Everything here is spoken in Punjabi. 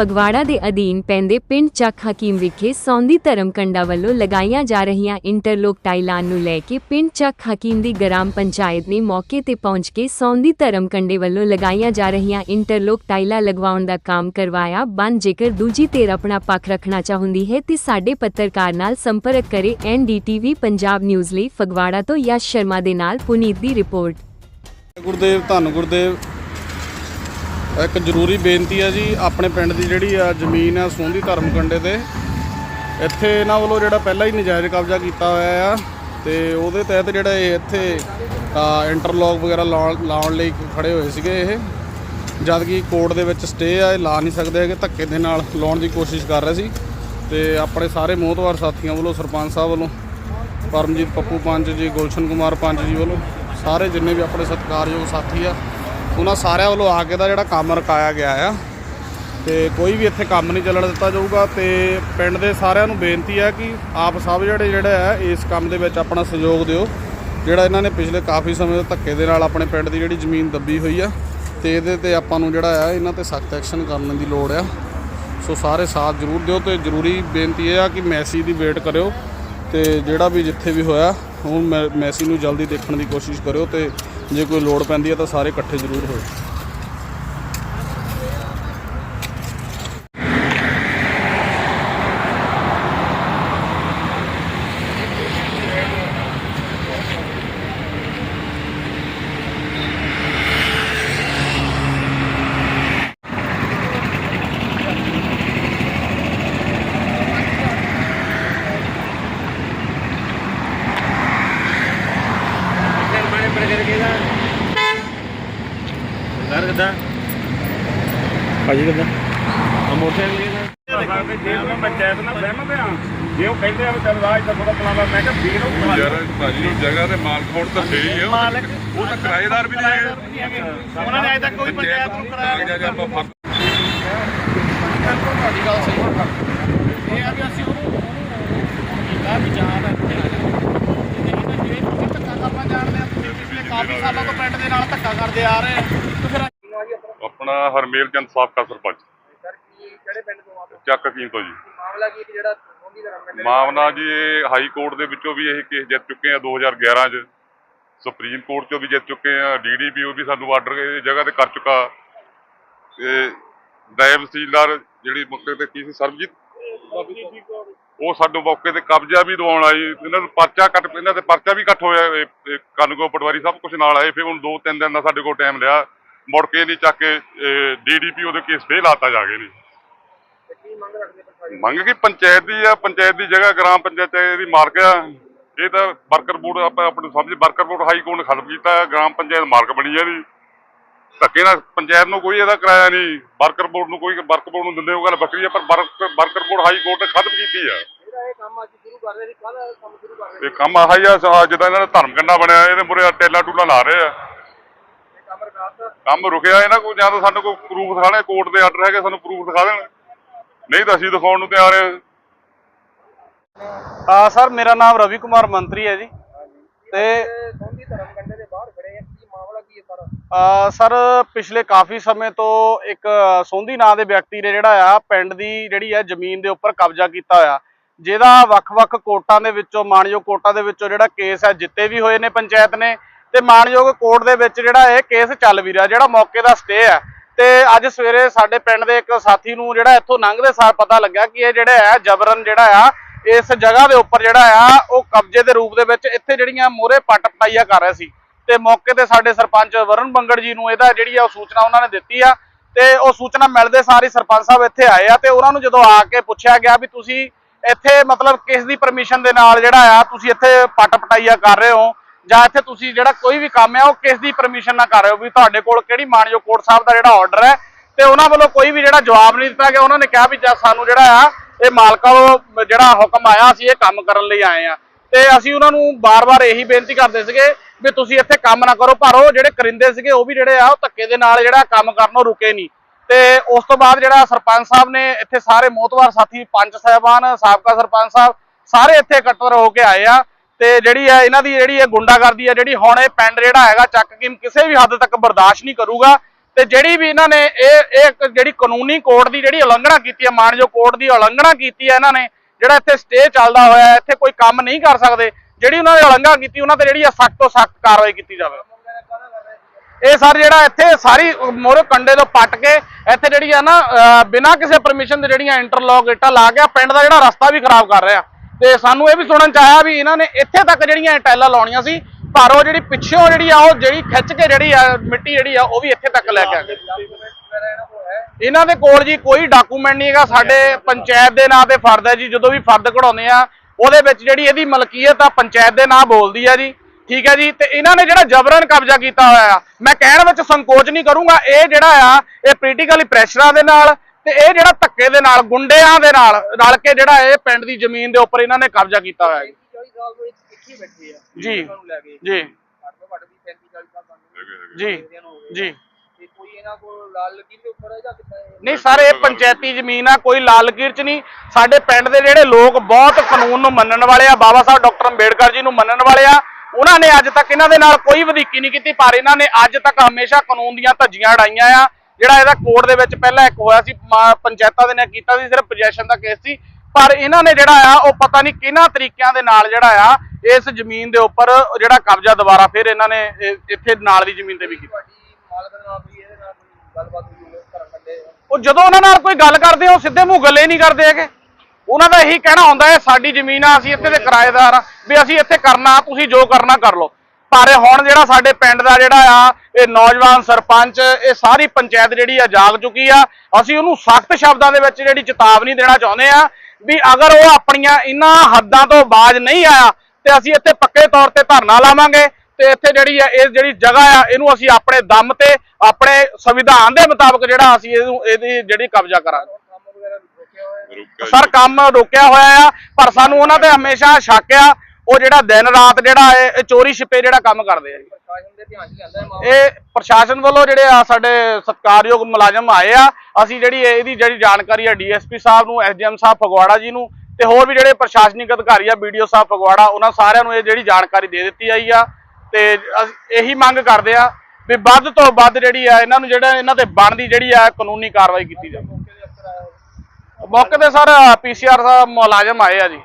ਫਗਵਾੜਾ ਦੇ ਅਧੀਨ ਪੈਂਦੇ ਪਿੰਡ ਚੱਕ ਹਕੀਮ ਵਿਖੇ ਸੌਂਦੀ ਧਰਮਕੰਡਾ ਵੱਲੋਂ ਲਗਾਈਆਂ ਜਾ ਰਹੀਆਂ ਇੰਟਰਲੋਕ ਟਾਈਲਾਂ ਨੂੰ ਲੈ ਕੇ ਪਿੰਡ ਚੱਕ ਹਕੀਮ ਦੀ ਗ੍ਰਾਮ ਪੰਚਾਇਤ ਨੇ ਮੌਕੇ ਤੇ ਪਹੁੰਚ ਕੇ ਸੌਂਦੀ ਧਰਮਕੰਡੇ ਵੱਲੋਂ ਲਗਾਈਆਂ ਜਾ ਰਹੀਆਂ ਇੰਟਰਲੋਕ ਟਾਈਲਾਂ ਲਗਵਾਉਣ ਦਾ ਕੰਮ ਕਰਵਾਇਆ। ਬੰਦ ਜੇਕਰ ਦੂਜੀ ਧਿਰ ਆਪਣਾ ਪੱਖ ਰੱਖਣਾ ਚਾਹੁੰਦੀ ਹੈ ਤੇ ਸਾਡੇ ਪੱਤਰਕਾਰ ਨਾਲ ਸੰਪਰਕ ਕਰੇ ਐਨਡੀਟੀਵੀ ਪੰਜਾਬ ਨਿਊਜ਼ ਲਈ ਫਗਵਾੜਾ ਤੋਂ ਯਸ਼ ਸ਼ਰਮਾ ਦੇ ਨਾਲ ਪੁਨੀਤ ਦੀ ਰਿਪੋਰਟ। ਗੁਰਦੇਵ, ਧੰਨ ਗੁਰਦੇਵ। ਇੱਕ ਜ਼ਰੂਰੀ ਬੇਨਤੀ ਹੈ ਜੀ, ਆਪਣੇ ਪਿੰਡ ਦੀ ਜਿਹੜੀ ਆ ਜ਼ਮੀਨ ਆ ਸੋਂਦੀ ਧਰਮ ਕੰਡੇ ਤੇ, ਇੱਥੇ ਇਹਨਾਂ ਵੱਲੋਂ ਜਿਹੜਾ ਪਹਿਲਾਂ ਹੀ ਨਜਾਇਜ਼ ਕਬਜ਼ਾ ਕੀਤਾ ਹੋਇਆ ਆ, ਤੇ ਉਹਦੇ ਤਹਿਤ ਜਿਹੜਾ ਇਹ ਇੱਥੇ ਇੰਟਰਲੌਕ ਵਗੈਰਾ ਲਾਉਣ ਲਾਉਣ ਲਈ ਖੜੇ ਹੋਏ ਸੀਗੇ ਇਹ। ਜਦ ਕਿ ਕੋਰਟ ਦੇ ਵਿੱਚ ਸਟੇ ਆ, ਇਹ ਲਾ ਨਹੀਂ ਸਕਦੇ ਹੈਗੇ, ਧੱਕੇ ਦੇ ਨਾਲ ਲਾਉਣ ਦੀ ਕੋਸ਼ਿਸ਼ ਕਰ ਰਹੇ ਸੀ। ਤੇ ਆਪਣੇ ਸਾਰੇ ਮੋਹਤਵਾਰ ਸਾਥੀਆਂ ਵੱਲੋਂ, ਸਰਪੰਚ ਸਾਹਿਬ ਵੱਲੋਂ, ਪਰਮਜੀਤ ਪੱਪੂ ਪੰਚ ਜੀ, ਗੁਲਸ਼ਨ ਕੁਮਾਰ ਪੰਚ ਜੀ ਵੱਲੋਂ, ਸਾਰੇ ਜਿੰਨੇ ਵੀ ਆਪਣੇ ਸਤਿਕਾਰਯੋਗ ਸਾਥੀ ਆ ਉਹਨਾਂ ਸਾਰਿਆਂ ਵੱਲੋਂ ਆ ਕੇ ਦਾ ਜਿਹੜਾ ਕੰਮ ਰਕਾਇਆ ਗਿਆ ਆ। ਤੇ ਕੋਈ ਵੀ ਇੱਥੇ ਕੰਮ ਨਹੀਂ ਚੱਲਣ ਦਿੱਤਾ ਜਾਊਗਾ ਤੇ ਪਿੰਡ ਦੇ ਸਾਰਿਆਂ ਨੂੰ ਬੇਨਤੀ ਹੈ ਕਿ ਆਪ ਸਭ ਜਿਹੜੇ ਜਿਹੜੇ ਹੈ ਇਸ ਕੰਮ ਦੇ ਵਿੱਚ ਆਪਣਾ ਸਹਿਯੋਗ ਦਿਓ। ਜਿਹੜਾ ਇਹਨਾਂ ਨੇ ਪਿਛਲੇ ਕਾਫੀ ਸਮੇਂ ਤੋਂ ਧੱਕੇ ਦੇ ਨਾਲ ਆਪਣੇ ਪਿੰਡ ਦੀ ਜਿਹੜੀ ਜ਼ਮੀਨ ਦੱਬੀ ਹੋਈ ਆ, ਤੇ ਇਹਦੇ ਤੇ ਆਪਾਂ ਨੂੰ ਜਿਹੜਾ ਆ, ਇਹਨਾਂ ਤੇ ਸਖਤ ਐਕਸ਼ਨ ਕਰਨ ਦੀ ਲੋੜ ਆ। ਸੋ ਸਾਰੇ ਸਾਥ ਜ਼ਰੂਰ ਦਿਓ ਤੇ ਜ਼ਰੂਰੀ ਬੇਨਤੀ ਇਹ ਆ ਕਿ ਮੈਸੀ ਦੀ ਵੇਟ ਕਰਿਓ ਤੇ ਜਿਹੜਾ ਵੀ ਜਿੱਥੇ ਵੀ ਹੋਇਆ ਉਹ ਮੈ- ਮੈਸੇਜ ਨੂੰ ਜਲਦੀ ਦੇਖਣ ਦੀ ਕੋਸ਼ਿਸ਼ ਕਰਿਓ ਤੇ ਜੇ ਕੋਈ ਲੋੜ ਪੈਂਦੀ ਹੈ ਤਾਂ ਸਾਰੇ ਇਕੱਠੇ ਜ਼ਰੂਰ ਹੋਇਓ ਘਰ ਕਿੱਦਾਂ ਭਾਜੀ ਕਿੱਦਾਂ ਆ ਮੋਟਰਸਾਈਕਲ ਜੇ ਉਹ ਪੰਚਾਇਤ ਨਾਲ ਸਹਿਮਤ ਆ ਜੇ ਉਹ ਕਹਿੰਦੇ ਆ ਵੀ ਚੱਲ ਰਾਜ ਦਾ ਥੋੜਾ ਪਲਾਵਾ ਮੈਂ ਕਿਹਾ ਵੀਰ ਉਹ ਯਾਰ ਭਾਜੀ ਜਗ੍ਹਾ ਤੇ ਮਾਲਕ ਹੁਣ ਤਾਂ ਸਹੀ ਹੈ ਮਾਲਕ ਉਹ ਤਾਂ ਕਿਰਾਏਦਾਰ ਵੀ ਨਹੀਂ ਹੈ ਉਹਨਾਂ ਨੇ ਅਜੇ ਤੱਕ ਕੋਈ ਪੰਚਾਇਤ ਨੂੰ ਕਰਾਇਆ ਜਾ ਆਪਾਂ ਤੁਹਾਡੀ ਗੱਲ ਸਹੀ ਹੈ ਇਹ ਆ ਵੀ ਅਸੀਂ ਉਹਨੂੰ ਉਹਨੂੰ ਕੀਤਾ ਵੀ ਜਾਣ ਇੱਥੇ ਆ ਜਾ ਤੇ ਇਹਨਾਂ ਜਿਹੜੇ ਤੁਸੀਂ ਧੱਕਾ ਕਰਨਾ ਜਾਣਦੇ ਆ ਤੁਸੀਂ ਪਿਛਲੇ ਕਾਫੀ ਸਾਲਾਂ ਤੋਂ ਪਿੰਡ ਦੇ ਨਾਲ ਧੱਕਾ ਕਰਦੇ ਆ ਰਹੇ ਆ। ਤੇ ਫਿਰ ਆਪਣਾ ਹਰਮੇਲ ਚੰਦ ਸਾਬਕਾ ਸਰਪੰਚ। ਸਰ ਕੀ ਕਿਹੜੇ ਪਿੰਡ ਤੋਂ ਆਪ ਚੱਕ ਹਕੀਮ ਤੋਂ ਜੀ। ਮਾਮਲਾ ਕੀ ਹੈ ਜਿਹੜਾ ਸੋਂਦੀ ਦਾ ਰੰਗ ਮਾਮਲਾ ਜੀ ਇਹ ਹਾਈ ਕੋਰਟ ਦੇ ਵਿੱਚੋਂ ਵੀ ਇਹ ਕੇਸ ਜਿੱਤ ਚੁੱਕੇ ਆ 2011 ਚ। ਸੁਪਰੀਮ ਕੋਰਟ ਚੋਂ ਵੀ ਜਿੱਤ ਚੁੱਕੇ ਆ ਡੀਡੀਪੀਓ ਵੀ ਸਾਨੂੰ ਆਰਡਰ ਇਹ ਜਗ੍ਹਾ ਤੇ ਕਰ ਚੁੱਕਾ। ਤੇ ਨਾਇਬ ਤਹਿਸੀਲਦਾਰ ਜਿਹੜੀ ਮੌਕੇ ਤੇ ਕੀ ਸੀ ਸਰਬਜੀਤ? ਉਹ ਸਾਡੇ ਮੌਕੇ ਤੇ ਕਬਜ਼ਾ ਵੀ ਦਿਵਾਉਣ ਆਈ ਇਹਨਾਂ ਨੂੰ ਪਰਚਾ ਕੱਟ ਇਹਨਾਂ ਤੇ ਪਰਚਾ ਵੀ ਕੱਟ ਹੋਇਆ ਕਨਗੋ ਪਟਵਾਰੀ ਸਭ ਕੁਝ ਨਾਲ ਆਏ ਫਿਰ ਹੁਣ ਦੋ ਤਿੰਨ ਦਿਨ ਦਾ ਸਾਡੇ ਕੋਲ ਟਾਈਮ ਲਿਆ ਮੁੜ ਕੇ ਨਹੀਂ ਚੱਕ ਕੇ ਡੀਡੀਪੀਓ ਦੇ ਕੇਸ ਫੇਲ ਆਤਾ ਜਾ ਨਹੀਂ। ਕੀ ਮੰਗ ਕੀ ਪੰਚਾਇਤ ਦੀ ਆ ਪੰਚਾਇਤ ਦੀ ਜਗ੍ਹਾ ਗ੍ਰਾਮ ਪੰਚਾਇਤ ਇਹਦੀ ਮਾਲਕ ਆ ਇਹ ਤਾਂ ਵਰਕਰ ਬੋਰਡ ਆਪਾਂ ਆਪਣੇ ਸਮਝ ਵਰਕਰ ਬੋਰਡ ਹਾਈ ਕੋਰਟ ਨੇ ਖਤਮ ਕੀਤਾ ਗ੍ਰਾਮ ਪੰਚਾਇਤ ਮਾਲਕ ਬਣੀ ਹੈ ਇਹਦੀ। ਧੱਕੇ ਨਾਲ ਪੰਚਾਇਤ ਨੂੰ ਕੋਈ ਇਹਦਾ ਕਿਰਾਇਆ ਨਹੀਂ ਵਰਕਰ ਬੋਰਡ ਨੂੰ ਕੋਈ ਵਰਕਰ ਬੋਰਡ ਨੂੰ ਦਿੰਦੇ ਉਹ ਗੱਲ ਵੱਖਰੀ ਹੈ ਪਰ ਵਰਕਰ ਬੋਰਡ ਹਾਈ ਕੋਰਟ ਨੇ ਖਤਮ ਕੀਤੀ ਆ। ਇਹ ਕੰਮ ਅੱਜ ਸ਼ੁਰੂ ਕਰ ਰਹੇ ਸੀ ਕੱਲ ਕੰਮ ਸ਼ੁਰੂ ਕਰ ਰਹੇ ਇਹ ਕੰਮ ਆਹ ਹੀ ਆ ਜਿੱਦਾਂ ਇਹਨਾਂ ਦਾ ਧਰਮ ਕੰਡਾ ਬਣਿਆ ਇਹਦੇ ਮੁਰੇ ਟੇਲਾ ਟੂਲਾ ਲਾ ਰਹੇ ਆ। ਕੰਮ ਰੁਕਿਆ ਇਹਨਾਂ ਕੋਲ ਜਾਂ ਤਾਂ ਸਾਨੂੰ ਕੋਈ ਪ੍ਰੂਫ ਦਿਖਾਣੇ ਕੋਰਟ ਦੇ ਆਰਡਰ ਹੈਗੇ ਸਾਨੂੰ ਪ੍ਰੂਫ ਦਿਖਾ ਦੇਣ। ਨਹੀਂ ਤਾਂ ਅਸੀਂ ਦਿਖਾਉਣ ਨੂੰ ਤਿਆਰ ਆ। ਸਰ ਮੇਰਾ ਨਾਮ ਰਵੀ ਕੁਮਾਰ ਮੰਤਰੀ ਹੈ ਜੀ। ਤੇ ਸੋਂਦੀ ਧਰਮ ਕੰਡੇ ਦੇ ਬਾਹਰ ਖੜੇ ਆ ਸਰ, ਪਿਛਲੇ ਕਾਫੀ ਸਮੇਂ ਤੋਂ ਇੱਕ ਸੋਂਧੀ ਨਾਂ ਦੇ ਵਿਅਕਤੀ ਨੇ ਜਿਹੜਾ ਆ, ਪਿੰਡ ਦੀ ਜਿਹੜੀ ਆ ਜ਼ਮੀਨ ਦੇ ਉੱਪਰ ਕਬਜ਼ਾ ਕੀਤਾ ਹੋਇਆ। ਜਿਹਦਾ ਵੱਖ-ਵੱਖ ਕੋਰਟਾਂ ਦੇ ਵਿੱਚੋਂ ਮਾਣਯੋਗ ਕੋਰਟਾਂ ਦੇ ਵਿੱਚੋਂ ਜਿਹੜਾ ਕੇਸ ਹੈ ਜਿੱਤੇ ਵੀ ਹੋਏ ਨੇ ਪੰਚਾਇਤ ਨੇ ਤੇ ਮਾਣਯੋਗ ਕੋਰਟ ਦੇ ਵਿੱਚ ਜਿਹੜਾ ਇਹ ਕੇਸ ਚੱਲ ਵੀ ਰਿਹਾ, ਜਿਹੜਾ ਮੌਕੇ ਦਾ ਸਟੇ ਹੈ ਤੇ ਅੱਜ ਸਵੇਰੇ ਸਾਡੇ ਪਿੰਡ ਦੇ ਇੱਕ ਸਾਥੀ ਨੂੰ ਜਿਹੜਾ ਇੱਥੋਂ ਲੰਘਦੇ ਸਾਰ ਪਤਾ ਲੱਗਾ ਕਿ ਇਹ ਜਿਹੜਾ ਹੈ ਜਬਰਨ ਜਿਹੜਾ ਆ, ਇਸ ਜਗ੍ਹਾ ਦੇ ਉੱਪਰ ਜਿਹੜਾ ਆ, ਉਹ ਕਬਜ਼ੇ ਦੇ ਰੂਪ ਦੇ ਵਿੱਚ ਇੱਥੇ ਜਿਹੜੀਆਂ ਮੋਰੇ ਪੱਟ ਪਟਾਈਆ ਕਰ ਰਿਹਾ ਸੀ। ਤੇ ਮੌਕੇ ਤੇ ਸਾਡੇ ਸਰਪੰਚ ਵਰਨ ਬੰਗੜ ਜੀ ਨੂੰ ਇਹਦਾ ਜਿਹੜੀ ਆ ਉਹ ਸੂਚਨਾ ਉਹਨਾਂ ਨੇ ਦਿੱਤੀ ਆ ਤੇ ਉਹ ਸੂਚਨਾ ਮਿਲਦੇ ਸਾਰ ਹੀ ਸਰਪੰਚ ਸਾਹਿਬ ਇੱਥੇ ਆਏ ਆ ਤੇ ਉਹਨਾਂ ਨੂੰ ਜਦੋਂ ਆ ਕੇ ਪੁੱਛਿਆ ਗਿਆ ਵੀ ਤੁਸੀਂ ਇੱਥੇ ਮਤਲਬ ਕਿਸ ਦੀ ਪਰਮਿਸ਼ਨ ਦੇ ਨਾਲ ਜਿਹੜਾ ਆ ਤੁਸੀਂ ਇੱਥੇ ਪੱਟ ਪਟਾਈਆ ਕਰ ਰਹੇ ਹੋ ਜਾਂ ਇੱਥੇ ਤੁਸੀਂ ਜਿਹੜਾ ਕੋਈ ਵੀ ਕੰਮ ਹੈ ਉਹ ਕਿਸ ਦੀ ਪਰਮਿਸ਼ਨ ਨਾਲ ਕਰ ਰਹੇ ਹੋ? ਵੀ ਤੁਹਾਡੇ ਕੋਲ ਕਿਹੜੀ ਮਾਨਯੋਗ ਕੋਰਟ ਸਾਹਿਬ ਦਾ ਜਿਹੜਾ ਆਰਡਰ ਹੈ ਤੇ ਉਹਨਾਂ ਵੱਲੋਂ ਕੋਈ ਵੀ ਜਿਹੜਾ ਜਵਾਬ ਨਹੀਂ ਦਿੱਤਾ ਗਿਆ। ਉਹਨਾਂ ਨੇ ਕਿਹਾ ਵੀ ਜਦ ਸਾਨੂੰ ਜਿਹੜਾ ਆ ਇਹ ਮਾਲਕਾਂ ਵੱਲੋਂ ਜਿਹੜਾ ਹੁਕਮ ਆਇਆ, ਅਸੀਂ ਇਹ ਕੰਮ ਕਰਨ ਲਈ ਆਏ ਆ। ਤੇ ਅਸੀਂ ਉਹਨਾਂ ਨੂੰ ਬਾਰ-ਬਾਰ ਇਹੀ ਬੇਨਤੀ ਕਰਦੇ ਸੀਗੇ ਵੀ ਤੁਸੀਂ ਇੱਥੇ ਕੰਮ ਨਾ ਕਰੋ, ਪਰ ਉਹ ਜਿਹੜੇ ਕਰਿੰਦੇ ਸੀਗੇ, ਉਹ ਵੀ ਜਿਹੜੇ ਆ, ਉਹ ਧੱਕੇ ਦੇ ਨਾਲ ਜਿਹੜਾ ਕੰਮ ਕਰਨੋਂ ਰੁਕੇ ਨਹੀਂ। ਤੇ ਉਸ ਤੋਂ ਬਾਅਦ ਜਿਹੜਾ ਸਰਪੰਚ ਸਾਹਿਬ ਨੇ ਇੱਥੇ ਸਾਰੇ ਮੋਤਵਾਰ ਸਾਥੀ, ਪੰਚ ਸਾਹਿਬਾਨ, ਸਾਬਕਾ ਸਰਪੰਚ ਸਾਹਿਬ, ਸਾਰੇ ਇੱਥੇ ਇਕੱਤਰ ਹੋ ਕੇ ਆਏ ਆ। ਤੇ ਜਿਹੜੀ ਹੈ ਇਹਨਾਂ ਦੀ ਜਿਹੜੀ ਇਹ ਗੁੰਡਾਗਰਦੀ ਹੈ ਜਿਹੜੀ ਹੁਣ ਇਹ ਪਿੰਡ ਜਿਹੜਾ ਹੈਗਾ, ਚੱਕ ਕੀਮ ਕਿਸੇ ਵੀ ਹੱਦ ਤੱਕ ਬਰਦਾਸ਼ਤ ਨਹੀਂ ਕਰੂਗਾ। ਤੇ ਜਿਹੜੀ ਵੀ ਇਹਨਾਂ ਨੇ ਇਹ ਇਹ ਇੱਕ ਜਿਹੜੀ ਕਾਨੂੰਨੀ ਕੋਰਟ ਦੀ ਜਿਹੜੀ ਉਲੰਘਣਾ ਕੀਤੀ ਹੈ ਮਾਨਯੋਗ ਕੋਰਟ ਦੀ ਉਲੰਘਣਾ ਕੀਤੀ ਹੈ ਇਹਨਾਂ ਨੇ ਜਿਹੜਾ ਇੱਥੇ ਸਟੇ ਚੱਲਦਾ ਹੋਇਆ ਇੱਥੇ ਕੋਈ ਕੰਮ ਨਹੀਂ ਕਰ ਸਕਦੇ, ਜਿਹੜੀ ਉਹਨਾਂ ਨੇ ਉਲੰਘਣਾ ਕੀਤੀ, ਉਹਨਾਂ ਤੇ ਜਿਹੜੀ ਆ ਸਖਤ ਤੋਂ ਸਖਤ ਕਾਰਵਾਈ ਕੀਤੀ ਜਾਵੇ। ਇਹ ਸਰ ਜਿਹੜਾ ਇੱਥੇ ਸਾਰੀ ਮੋਰੇ ਕੰਡੇ ਤੋਂ ਪੱਟ ਕੇ ਇੱਥੇ ਜਿਹੜੀ ਆ ਨਾ ਬਿਨਾਂ ਕਿਸੇ ਪਰਮਿਸ਼ਨ ਦੇ ਜਿਹੜੀਆਂ ਇੰਟਰਲੌਕ ਇੱਟਾਂ ਲਾ ਕੇ ਪਿੰਡ ਦਾ ਜਿਹੜਾ ਰਸਤਾ ਵੀ ਖਰਾਬ ਕਰ ਰਿਹਾ। ਤੇ ਸਾਨੂੰ ਇਹ ਵੀ ਸੁਣਨ ਚ ਆਇਆ ਵੀ ਇਹਨਾਂ ਨੇ ਇੱਥੇ ਤੱਕ ਜਿਹੜੀਆਂ ਟਾਈਲਾਂ ਲਾਉਣੀਆਂ ਸੀ, ਪਰ ਉਹ ਜਿਹੜੀ ਪਿੱਛੋਂ ਜਿਹੜੀ ਆ, ਉਹ ਜਿਹੜੀ ਖਿੱਚ ਕੇ ਜਿਹੜੀ ਆ, ਮਿੱਟੀ ਜਿਹੜੀ ਆ, ਉਹ ਵੀ ਇੱਥੇ ਤੱਕ ਲੈ ਕੇ ਆ ਗਈ ਇਹਨਾਂ ਦੇ ਕੋਲ ਜੀ ਕੋਈ ਡਾਕੂਮੈਂਟ ਨਹੀਂ ਹੈਗਾ ਸਾਡੇ ਪੰਚਾਇਤ ਦੇ ਨਾਂ ਤੇ ਫਰਦ ਹੈ ਜੀ ਜਦੋਂ ਵੀ ਫਰਦ ਕਢਾਉਂਦੇ ਆ ਉਹਦੇ ਵਿੱਚ ਜਿਹੜੀ ਇਹਦੀ ਮਲਕੀਅਤ ਆ ਪੰਚਾਇਤ ਦੇ ਨਾਂ ਬੋਲਦੀ ਆ ਜੀ ਠੀਕ ਹੈ ਜੀ ਤੇ ਇਹਨਾਂ ਨੇ ਜਿਹੜਾ ਜਬਰਨ ਕਬਜ਼ਾ ਕੀਤਾ ਹੋਇਆ ਆ ਮੈਂ ਕਹਿਣ ਵਿੱਚ ਸੰਕੋਚ ਨਹੀਂ ਕਰੂੰਗਾ ਇਹ ਜਿਹੜਾ ਆ ਇਹ ਪੋਲੀਟੀਕਲੀ ਪ੍ਰੈਸ਼ਰਾਂ ਦੇ ਨਾਲ ਤੇ ਇਹ ਜਿਹੜਾ ਧੱਕੇ ਦੇ ਨਾਲ ਗੁੰਡਿਆਂ ਦੇ ਨਾਲ ਰਲ ਕੇ ਜਿਹੜਾ ਇਹ ਪਿੰਡ ਦੀ ਜ਼ਮੀਨ ਦੇ ਉੱਪਰ ਇਹਨਾਂ ਨੇ ਕਬਜ਼ਾ ਕੀਤਾ ਹੋਇਆ ਜੀ। 40 ਸਾਲ ਤੋਂ ਇੱਥੇ ਬੈਠੇ ਆ। ਜੀ ਜੀ। ਘੱਟ ਤੋਂ ਘੱਟ ਵੀ 35 40 ਸਾਲ ਬਣਦੇ ਜੀ ਇਹਨਾਂ ਕੋਲ ਲਾਲ ਲਕੀਰ ਦੇ ਉੱਪਰ ਹੈ ਜਾਂ ਕਿੱਦਾਂ ਹੈ? ਨਹੀਂ ਸਰ ਇਹ ਪੰਚਾਇਤੀ ਜ਼ਮੀਨ ਆ ਕੋਈ ਲਾਲ ਲਕੀਰ ਚ ਨਹੀਂ। ਸਾਡੇ ਪਿੰਡ ਦੇ ਜਿਹੜੇ ਲੋਕ ਬਹੁਤ ਕਾਨੂੰਨ ਨੂੰ ਮੰਨਣ ਵਾਲੇ ਆ ਬਾਬਾ ਸਾਹਿਬ ਡਾਕਟਰ ਅੰਬੇਡਕਰ ਜੀ ਨੂੰ ਮੰਨਣ ਵਾਲੇ ਆ ਉਹਨਾਂ ਨੇ ਅੱਜ ਤੱਕ ਇਹਨਾਂ ਦੇ ਨਾਲ ਕੋਈ ਵਧੀਕੀ ਨਹੀਂ ਕੀਤੀ ਪਰ ਇਹਨਾਂ ਨੇ ਅੱਜ ਤੱਕ ਹਮੇਸ਼ਾ ਕਾਨੂੰਨ ਦੀਆਂ ਧੱਜੀਆਂ ਉਡਾਈਆਂ ਆ। ਜਿਹੜਾ ਇਹਦਾ ਕੋਰਟ ਦੇ ਵਿੱਚ ਪਹਿਲਾਂ ਇੱਕ ਹੋਇਆ ਸੀ ਪੰਚਾਇਤਾਂ ਦੇ ਨੇ ਕੀਤਾ ਸੀ ਸਿਰਫ ਪੋਜੈਸ਼ਨ ਦਾ ਕੇਸ ਸੀ। ਪਰ ਇਹਨਾਂ ਨੇ ਜਿਹੜਾ ਆ ਉਹ ਪਤਾ ਨਹੀਂ ਕਿਹਨਾਂ ਤਰੀਕਿਆਂ ਦੇ ਨਾਲ ਜਿਹੜਾ ਆ ਇਸ ਜ਼ਮੀਨ ਦੇ ਉੱਪਰ ਜਿਹੜਾ ਕਬਜ਼ਾ ਦੁਬਾਰਾ ਫਿਰ ਇਹਨਾਂ ਨੇ ਇੱਥੇ ਨਾਲ ਦੀ ਜ਼ਮੀਨ ਤੇ ਵੀ ਕੀਤਾ। ਉਹ ਜਦੋਂ ਉਹਨਾਂ ਨਾਲ ਕੋਈ ਗੱਲ ਕਰਦੇ ਉਹ ਸਿੱਧੇ ਮੂੰਹ ਗੱਲੇ ਨਹੀਂ ਕਰਦੇ ਹੈਗੇ। ਉਹਨਾਂ ਦਾ ਇਹੀ ਕਹਿਣਾ ਹੁੰਦਾ ਹੈ, ਸਾਡੀ ਜ਼ਮੀਨ ਆ, ਅਸੀਂ ਇੱਥੇ ਦੇ ਕਿਰਾਏਦਾਰ ਆ, ਵੀ ਅਸੀਂ ਇੱਥੇ ਕਰਨਾ, ਤੁਸੀਂ ਜੋ ਕਰਨਾ ਕਰ ਲਓ। ਪਰ ਹੁਣ ਜਿਹੜਾ ਸਾਡੇ ਪਿੰਡ ਦਾ ਜਿਹੜਾ ਆ, ਇਹ ਨੌਜਵਾਨ ਸਰਪੰਚ, ਇਹ ਸਾਰੀ ਪੰਚਾਇਤ ਜਿਹੜੀ ਆ ਜਾਗ ਚੁੱਕੀ ਆ। ਅਸੀਂ ਉਹਨੂੰ ਸਖਤ ਸ਼ਬਦਾਂ ਦੇ ਵਿੱਚ ਜਿਹੜੀ ਚੇਤਾਵਨੀ ਦੇਣਾ ਚਾਹੁੰਦੇ ਆ, ਵੀ ਅਗਰ ਉਹ ਆਪਣੀਆਂ ਇਹਨਾਂ ਹੱਦਾਂ ਤੋਂ ਬਾਜ਼ ਨਹੀਂ ਆਇਆ, ਤੇ ਅਸੀਂ ਇੱਥੇ ਪੱਕੇ ਤੌਰ ਤੇ ਧਰਨਾ ਲਾਵਾਂਗੇ। ਤੇ ਇੱਥੇ ਜਿਹੜੀ ਆ, ਇਹ ਜਿਹੜੀ ਜਗ੍ਹਾ ਆ, ਇਹਨੂੰ ਅਸੀਂ ਆਪਣੇ ਦਮ ਤੇ, ਆਪਣੇ ਸੰਵਿਧਾਨ ਦੇ ਮੁਤਾਬਕ ਜਿਹੜਾ ਅਸੀਂ ਇਹਨੂੰ, ਇਹਦੀ ਜਿਹੜੀ ਕਬਜ਼ਾ ਕਰਾਂਗੇ। ਕੰਮ ਸਰ, ਕੰਮ ਰੋਕਿਆ ਹੋਇਆ ਆ, ਪਰ ਸਾਨੂੰ ਉਹਨਾਂ ਤੇ ਹਮੇਸ਼ਾ ਸ਼ੱਕ ਆ, ਉਹ ਜਿਹੜਾ ਦਿਨ ਰਾਤ ਜਿਹੜਾ ਇਹ ਇਹ ਚੋਰੀ ਛਿਪੇ ਜਿਹੜਾ ਕੰਮ ਕਰਦੇ ਆ ਇਹ ਪ੍ਰਸ਼ਾਸਨ ਵੱਲੋਂ ਜਿਹੜੇ ਆ, ਸਾਡੇ ਸਤਿਕਾਰਯੋਗ ਮੁਲਾਜ਼ਮ ਆਏ ਆ, ਅਸੀਂ ਜਿਹੜੀ ਇਹਦੀ ਜਿਹੜੀ ਜਾਣਕਾਰੀ ਆ, ਡੀਐਸਪੀ ਸਾਹਿਬ ਨੂੰ, ਐਸਡੀਐਮ ਸਾਹਿਬ ਫਗਵਾੜਾ ਜੀ ਨੂੰ, ਤੇ ਹੋਰ ਵੀ ਜਿਹੜੇ ਪ੍ਰਸ਼ਾਸਨਿਕ ਅਧਿਕਾਰੀ ਆ ਵੀਡੀਓ ਸਾਹਿਬ ਫਗਵਾੜਾ, ਉਹਨਾਂ ਸਾਰਿਆਂ ਨੂੰ ਇਹ ਜਿਹੜੀ ਜਾਣਕਾਰੀ ਦੇ ਦਿੱਤੀ ਆਈ ਆ। ਤੇ ਅਸੀਂ, ਇਹੀ ਮੰਗ ਕਰਦੇ ਆ ਵੀ ਵੱਧ ਤੋਂ ਵੱਧ ਜਿਹੜੀ ਆ, ਇਹਨਾਂ ਨੂੰ ਜਿਹੜਾ, ਇਹਨਾਂ ਤੇ ਬਣਦੀ ਜਿਹੜੀ ਆ, ਕਾਨੂੰਨੀ ਕਾਰਵਾਈ ਕੀਤੀ ਜਾਵੇ ਮੌਕੇ ਦੇ ਅਫਸਰ ਆਏ ਹੋਏ। ਮੌਕੇ ਤੇ ਸਰ ਪੀਸੀਆਰ ਸਾਹਿਬ ਮੁਲਾਜ਼ਮ ਆਏ ਆ ਜੀ